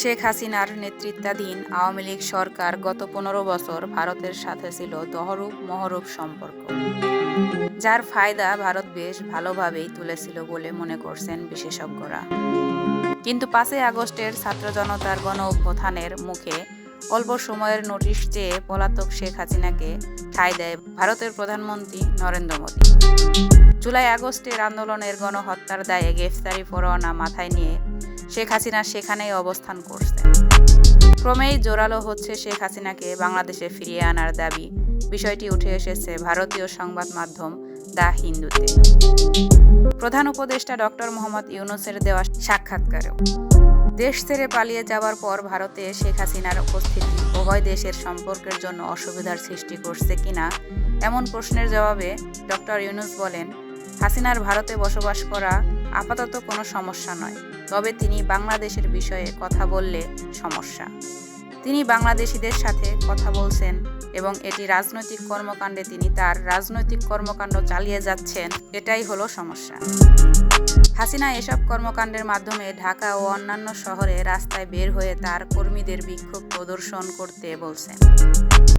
শেখ হাসিনার নেতৃত্বাধীন আওয়ামী লীগ সরকার গত পনেরো বছর ভারতের সাথে ছিল দহরূপ মহরূপ সম্পর্ক, যার ফায়দা ভারত বেশ ভালোভাবেই তুলেছিল বলে মনে করছেন বিশেষজ্ঞরা। কিন্তু পাঁচই আগস্টের ছাত্র জনতার গণ অভ্যুত্থানের মুখে অল্প সময়ের নোটিশ চেয়ে পলাতক শেখ হাসিনাকে ঠাঁই দেয় ভারতের প্রধানমন্ত্রী নরেন্দ্র মোদী। জুলাই আগস্টের আন্দোলনের গণহত্যার দায়ে গ্রেফতারি পরোয়ানা মাথায় নিয়ে শেখ হাসিনা সেখানেই অবস্থান করছেন ক্রমেই জোরালো হচ্ছে শেখ হাসিনাকে বাংলাদেশে ফিরিয়ে আনার দাবি। বিষয়টি উঠে এসেছে ভারতীয় সংবাদ মাধ্যম দ্য হিন্দুতে। প্রধান উপদেষ্টা ডক্টর মোহাম্মদ ইউনুসের দেওয়া সাক্ষাৎকারেও। দেশ ছেড়ে পালিয়ে যাওয়ার পর ভারতে শেখ হাসিনার উপস্থিতি উভয় দেশের সম্পর্কের জন্য অসুবিধার সৃষ্টি করছে কিনা, এমন প্রশ্নের জবাবে ডক্টর ইউনুস বলেন, হাসিনার ভারতে বসবাস করা আপাতত কোনো সমস্যা নয়। তবে তিনি বাংলাদেশের বিষয়ে কথা বললে সমস্যা। তিনি বাংলাদেশিদের সাথে কথা বলছেন এবং এটি রাজনৈতিক কর্মকাণ্ডে তিনি তার রাজনৈতিক কর্মকাণ্ড চালিয়ে যাচ্ছেন, এটাই হলো সমস্যা। হাসিনা এসব কর্মকাণ্ডের মাধ্যমে ঢাকা ও অন্যান্য শহরে রাস্তায় বের হয়ে তার কর্মীদের বিক্ষোভ প্রদর্শন করতে বলছেন।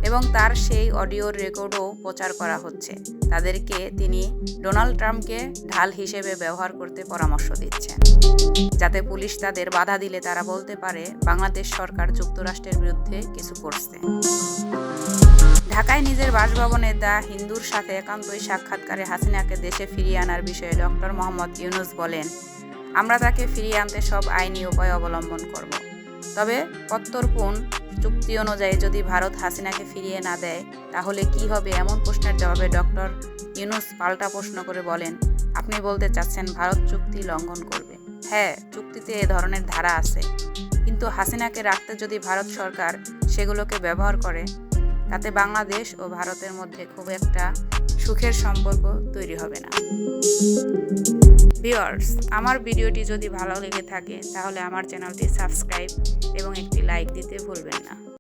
এবং তার সেই অডিওর রেকর্ডও প্রচার করা হচ্ছে। তাদেরকে তিনি ডোনাল্ড ট্রাম্পকে ঢাল হিসেবে ব্যবহার করতে পরামর্শ দিচ্ছেন। যাতে পুলিশ তাদের বাধা দিলে তারা বলতে পারে, বাংলাদেশ সরকার যুক্তরাষ্ট্রের বিরুদ্ধে কিছু করছে। ঢাকায় নিজের বাসভবনে দ্য হিন্দুর সাথে একান্তই সাক্ষাৎকারে হাসিনাকে দেশে ফিরিয়ে আনার বিষয়ে ডক্টর মোহাম্মদ ইউনুস বলেন, আমরা তাকে ফিরিয়ে আনতে সব আইনি উপায় অবলম্বন করব। তবে প্রত্যর্পণ চুক্তি অনুযায়ী যদি ভারত হাসিনাকে ফিরিয়ে না দেয়, তাহলে কি হবে এমন প্রশ্নের জবাবে ডক্টর ইউনুস পাল্টা প্রশ্ন করে বলেন, আপনি বলতে চাচ্ছেন ভারত চুক্তি লঙ্ঘন করবে। হ্যাঁ চুক্তিতে এ ধরনের ধারা আছে। কিন্তু হাসিনাকে রাখতে যদি ভারত সরকার সেগুলোকে ব্যবহার করে, তাতে বাংলাদেশ ও ভারতের মধ্যে খুব একটা সুখের সম্পর্ক তৈরি হবে না। ভিউয়ার্স আমার ভিডিওটি যদি ভালো লেগে থাকে, তাহলে আমার চ্যানেলটি সাবস্ক্রাইব এবং একটি লাইক দিতে ভুলবেন না।